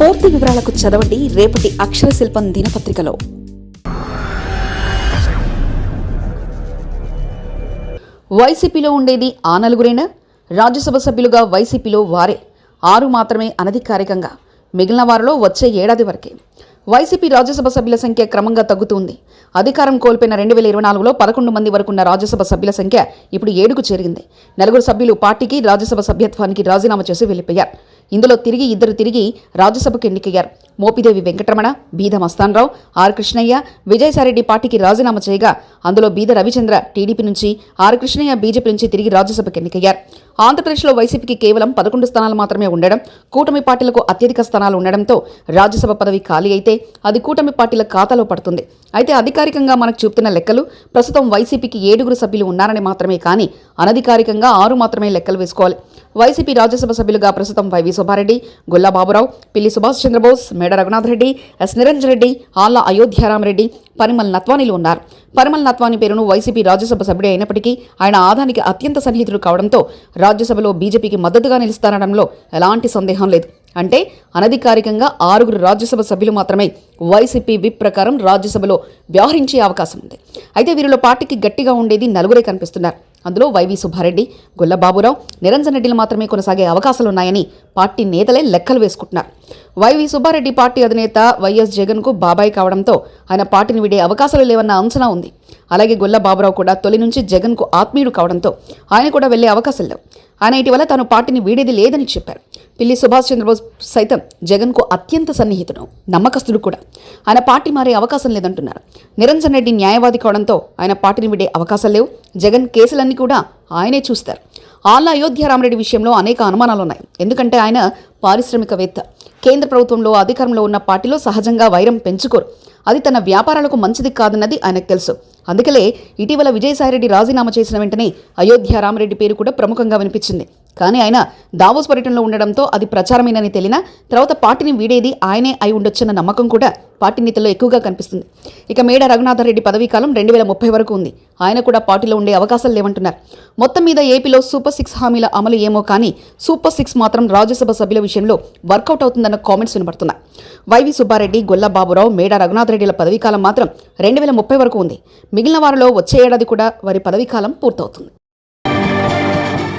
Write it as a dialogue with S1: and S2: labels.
S1: పూర్తి వివరాలకు చదవండి రేపటి అక్షర శిల్పం దినపత్రికలో. వైసీపీలో ఉండేది ఆ నలుగురేనా? రాజ్యసభ సభ్యులుగా వైసీపీలో వారే. ఆరు మాత్రమే అనధికారికంగా. మిగిలిన వారిలో వచ్చే ఏడాది వరకే. వైసీపీ రాజ్యసభ సభ్యుల సంఖ్య క్రమంగా తగ్గుతుంది. అధికారం కోల్పోయిన రెండు వేల ఇరవై నాలుగులో పదకొండు మంది వరకున్న రాజ్యసభ సభ్యుల సంఖ్య ఇప్పుడు ఏడుకు చేరింది. నలుగురు సభ్యులు పార్టీకి రాజ్యసభ సభ్యత్వానికి రాజీనామా చేసి వెళ్ళిపోయారు. ఇందులో తిరిగి ఇద్దరు తిరిగి రాజ్యసభకు ఎన్నికయ్యారు. మోపిదేవి వెంకటరమణ బీద మస్తాన్రావు ఆర్ కృష్ణయ్య విజయసాయిరెడ్డి పార్టీకి రాజీనామా చేయగా అందులో బీద రవిచంద్ర టీడీపీ నుంచి ఆర్ కృష్ణయ్య బీజేపీ నుంచి తిరిగి రాజ్యసభకు ఎన్నికయ్యారు. ఆంధ్రప్రదేశ్లో వైసీపీకి కేవలం పదకొండు స్థానాలు మాత్రమే ఉండడం కూటమి పార్టీలకు అత్యధిక స్థానాలు ఉండడంతో రాజ్యసభ పదవి ఖాళీ అయితే అది కూటమి పార్టీల ఖాతాలో పడుతుంది. అయితే అధికారికంగా మనకు చూపుతున్న లెక్కలు ప్రస్తుతం వైసీపీకి ఏడుగురు సభ్యులు ఉన్నారని మాత్రమే కానీ అనధికారికంగా ఆరు మాత్రమే లెక్కలు వేసుకోవాలి. వైసీపీ రాజ్యసభ సభ్యులుగా ప్రస్తుతం వైవి సుబ్బారెడ్డి గొల్లా బాబురావు పిల్లి సుభాష్ చంద్రబోస్ మేడ రఘునాథ్ రెడ్డి ఎస్ నిరంజన్ రెడ్డి ఆళ్ళ అయోధ్యారామరెడ్డి పరిమల్ నత్వానీలు ఉన్నారు. పరిమల్ నత్వాని పేరును వైసీపీ రాజ్యసభ సభ్యుడే అయినప్పటికీ ఆయన ఆదానికి అత్యంత సన్నిహితుడు కావడంతో రాజ్యసభలో బీజేపీకి మద్దతుగా నిలుస్తారనడంలో ఎలాంటి సందేహం లేదు. అంటే అనధికారికంగా ఆరుగురు రాజ్యసభ సభ్యులు మాత్రమే వైసీపీ విప్ ప్రకారం రాజ్యసభలో వ్యవహరించే అవకాశం ఉంది. అయితే వీరిలో పార్టీకి గట్టిగా ఉండేది నలుగురే కనిపిస్తున్నారు. అందులో వైవి సుబ్బారెడ్డి గొల్లబాబురావు నిరంజన్ రెడ్డిలు మాత్రమే కొనసాగే అవకాశాలున్నాయని పార్టీ నేతలే లెక్కలు వేసుకుంటున్నారు. వైవి సుబ్బారెడ్డి పార్టీ అధినేత వైఎస్ జగన్కు బాబాయ్ కావడంతో ఆయన పార్టీని విడే అవకాశాలు లేవన్న అంచనా ఉంది. అలాగే గొల్ల బాబురావు కూడా తొలి నుంచి జగన్కు ఆత్మీయుడు కావడంతో ఆయన కూడా వెళ్ళే అవకాశం లేవు. ఆయన ఇటీవల తాను పార్టీని వీడేది లేదని చెప్పారు. పిల్లి సుభాష్ చంద్రబోస్ సైతం జగన్కు అత్యంత సన్నిహితుడు నమ్మకస్తుడు కూడా. ఆయన పార్టీ మారే అవకాశం లేదంటున్నారు. నిరంజన్ రెడ్డి న్యాయవాది కావడంతో ఆయన పార్టీని విడే అవకాశం లేవు. జగన్ కేసులన్నీ కూడా ఆయనే చూస్తారు. ఆళ్ళ అయోధ్య రామరెడ్డి విషయంలో అనేక అనుమానాలు ఉన్నాయి ఎందుకంటే ఆయన పారిశ్రామికవేత్త. కేంద్ర ప్రభుత్వంలో అధికారంలో ఉన్న పార్టీలో సహజంగా వైరం పెంచుకోరు. అది తన వ్యాపారాలకు మంచిది కాదన్నది ఆయనకు తెలుసు. అందుకలే ఇటీవల విజయసాయిరెడ్డి రాజీనామా చేసిన వెంటనే అయోధ్య రామరెడ్డి పేరు కూడా ప్రముఖంగా వినిపించింది. కానీ ఆయన దావోస్ పర్యటనలో ఉండడంతో అది ప్రచారమేనని తెలియనా? తర్వాత పార్టీని వీడేది ఆయనే అయి ఉండొచ్చన్న నమ్మకం కూడా పార్టీ నేతల్లో ఎక్కువగా కనిపిస్తుంది. ఇక మేడ రఘునాథరెడ్డి పదవీ కాలం రెండు వేల ముప్పై వరకు ఉంది. ఆయన కూడా పార్టీలో ఉండే అవకాశాలు లేవంటున్నారు. మొత్తం మీద ఏపీలో సూపర్ సిక్స్ హామీల అమలు ఏమో కానీ సూపర్ సిక్స్ మాత్రం రాజ్యసభ సభ్యుల విషయంలో వర్కౌట్ అవుతుందన్న కామెంట్స్ వినబడుతున్నాయి. వైవి సుబ్బారెడ్డి గొల్ల బాబురావు మేడ రఘునాథరెడ్డిల పదవీకాలం మాత్రం రెండు వేల ముప్పై వరకు ఉంది. మిగిలిన వారిలో వచ్చే ఏడాది కూడా వారి పదవీకాలం పూర్తవుతుంది.